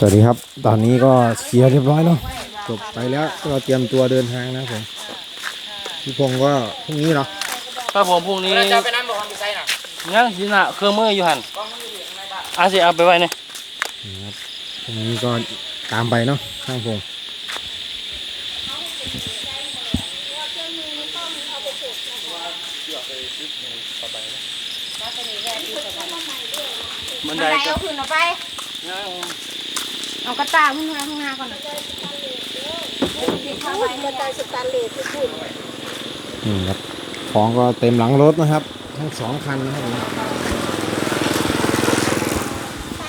สวัสดีครับ ตอนนี้ก็เคลียร์เรียบร้อยเนาะจบไปแล้วก็เตรียมตัวเดินทางนะครับผมพี่พงศ์ก็พรุ่งนี้เนาะครับผมพรุ่งนี้จะไปนั่งบอกความมีไซน่ะยังสินะเครื่องมืออยู่หันอาสิเอาไปไว้เนี่ยนี่ครับพรุ่งนี้ก็ตามไปเนาะข้างพงศ์บันบันไดไดก็เอาขึ้นเอาไปยัง เอากระตาขึ้นมาข้างหน้าก่อนนะนี่ครับของก็เต็มหลังรถนะครับ ทั้งสองคันนะครับ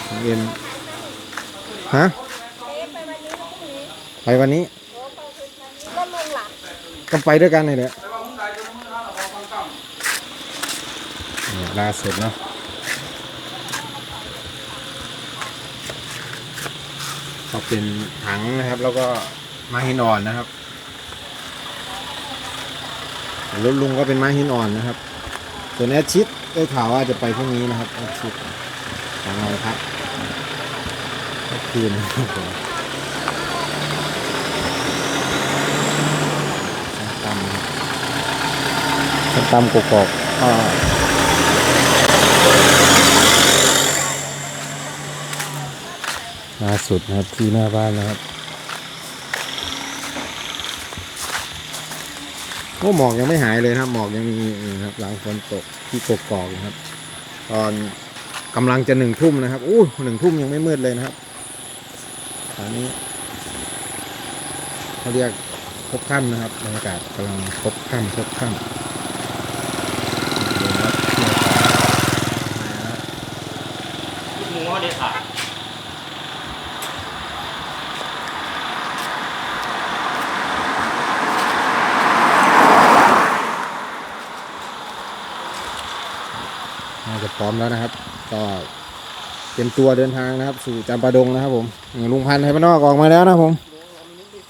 ผมเย็นฮะไปวันนี้ก็ไปด้วยกันเลยแหละนี่ล่าสุดเนาะ ก็เป็นถังนะครับ แล้วก็ไมาหินอ่อนนะครับรถลุงก็เป็นไม้หินอ่อนนะครับ ส่วนแอดชิดได้ข่าวว่าจะไปพรุ่งนี้นะครับแอชิดของเราพักเมื่อคืนนะครับผมส้มตำตำกกอกก็ ล่าสุดนะครับที่หน้าบ้านนะครับโอ้หมอกยังไม่หายเลยนะครับ หมอกยังมีนะครับ หลังฝนตกที่กกอกนะครับ ตอนกำลังจะหนึ่งทุ่มนะครับอู้หนึ่งทุ่มยังไม่มืดเลยนะครับตอนนี้เขาเรียกพบค่ำนะครับบรรยากาศกำลังพบค่ำพบค่ำหัวต่อมาแล้วหมูเขาได้ขาด น่าจะพร้อมแล้วนะครับ ก็เตรียมตัวเดินทางนะครับ สู่จำปาดงนะครับ ผมนี่ลุงพันธ์ไทยบ้านนอกออกมาแล้วนะครับผม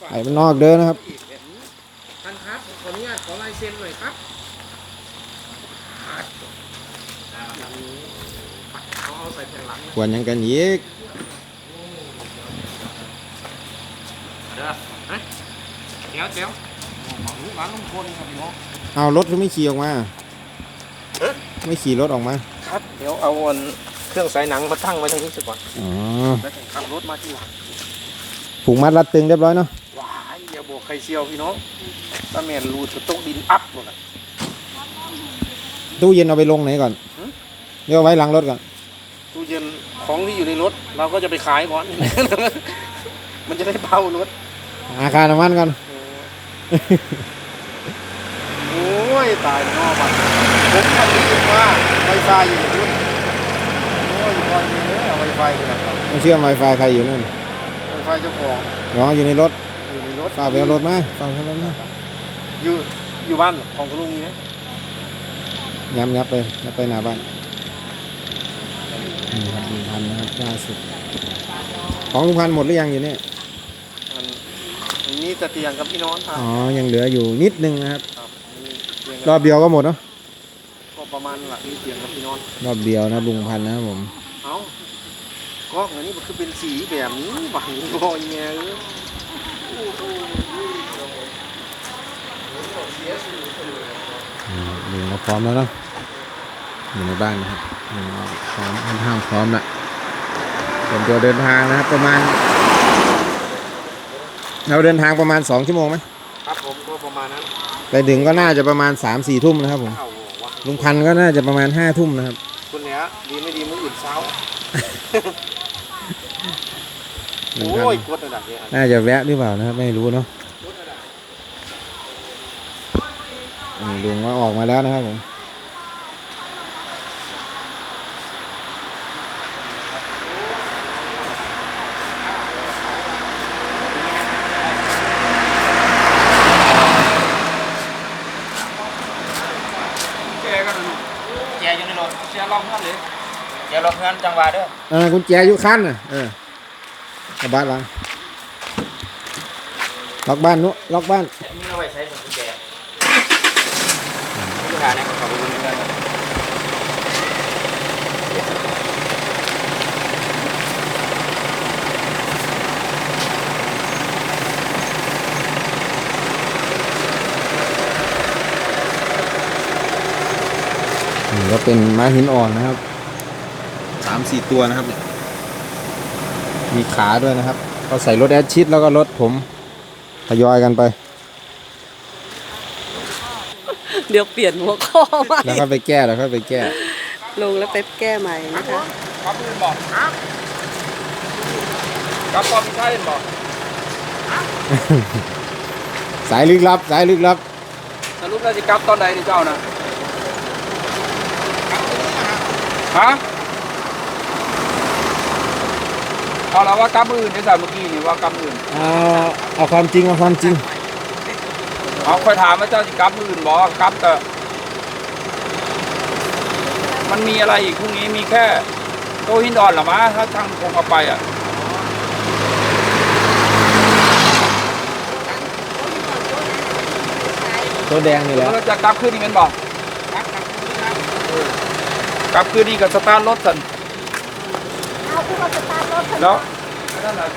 ไทยบ้านนอกเดินนะครับท่านครับขออนุญาตขอลายเซ็นหน่อยครับเขาเอาใส่แผ่นหลังควรยังกันอีกเด้อเฮ้ยเดี๋ยวเดี๋ยวหวังหวังลุงพลครับพี่น้องเอารถก็ไม่ขี่ออกมา ไม่ขี่รถออกมา ครับ เดี๋ยวเอาอันเครื่องใส่หนังมาตั้งไว้ตรงนี้สักก่อนอ๋อแล้วถึงขับรถมาที่หลังผูกมัดรัดตึงเรียบร้อยเนาะว้ายอย่าบอกใครเชียวพี่น้องตาแมนรูดกระตุกดินอัพหมดอะตู้เย็นเอาไปลงไหนก่อนหือเดี๋ยวเอาไว้หลังรถก่อน ตู้เย็นของที่อยู่ในรถ เราก็จะไปขายก่อน มันจะได้เบารถ อาคารน้ำมันก่อน โอ้ย ตายนอกบัด ผมก็ได้ยินว่าไฟฟ้าอยู่ในรถโอ้ยพอยเลยเอาไวไฟไปนะครับไม่เชื่อมไวไฟใครอยู่นั่นไวไฟเจ้าของอ๋ออยู่ในรถอยู่ในรถฝากไปเอารถมาฝากไปเอารถมาอยู่อยู่บ้านของคุณลุงนี่นะยับยับไปยับไปหน้าบ้านนี่ครับลุงพันธุ์นะครับล่าสุดของลุงพันธุ์หมดหรือยังอยู่เนี่ยมันมันมีแต่เตียงกับพี่น้องครับอ๋อยังเหลืออยู่นิดนึงนะครับครับมีเตียงรกัอบบเดียวก็หมดเนาะก็ ประมาณหลักมีเตียงกับพี่น้องรอบเดียวนะลุงพันธุ์นะครับผม เอ้าก็อันนี้มันคือเป็นสีแบบนี้หวังรอยแง่เอ้ยนี่ครับลุงก็พร้อมแล้วเนาะอยู่ในบ้านนะครับลุงก็พร้อมค่อนข้างพร้อมละเตรียมตัวเดินทางนะครับประมาณ เราเดินทางประมาณสองชั่วโมงไหมครับผมก็ประมาณนั้น ไปถึงก็น่าจะประมาณ3ามสี่ทุ่มนะครับผม เข้าว่า ลุงพันธุ์ก็น่าจะประมาณห้าทุ่มนะครับคนเนี้ยดีไม่ดีมืออื่นเช้าลุงโอ้พันยธุ์กดระดับนี้น่าจะแวะหรือเปล่านะครับ ไม่รู้เนาะนี่ลุงก็ออกมาแล้วนะครับผม แกก็ดู แกอยู่ในรถ เชียร์ ลองเพื่อนเลยเดี๋ยวรถเพื่อนจังหวะเด้อเออกุญแจอยู่ขั้นน่ะเออเอาบ้านหลังล็อกบ้านนุล็อกบ้านมีเอาไว้ใช้สำหรับกุญแจผู้หาเนี่ยเขาไปดู นก็เป็นไม้หินอ่อนนะครับสามสี่ตัวนะครับเนี่ยมีขาด้วยนะครับ ก็ใส่รถแอดชิดแล้วก็รถผมทยอยกันไป เดี๋ยวเปลี่ยนหัวข้อใหม่แล้วก็ไปแก้แล้วก็ไปแก้ ลงแล้วไปแก้ใหม่นะคะครับอื่นบอกครับครับความใช่บอกสายลึกลับ สายลึกลับสรุปแล้วจะกลับตอนใดนี่เจ้านะ ฮะเอาละว่ากลับอื่นที่สามเมื่อกี้นี่ว่ากลับอื่นเอาเอาความจริงเอาความจริง เอาค่อยถามว่าเจ้าจะกลับอื่นบอกกลับแต่มันมีอะไรอีกพรุ่งนี้มีแค่โตหินดอนเหรอมะถ้าทางคงเอาไปอะตัวแดงนี่แหละเราจะกลับคืนนี่เป็นบอก กลับคืนนี่กับสตาร์ทรถสันเอาคือว่าสตาร์ทรถแล้วนั่นแหละ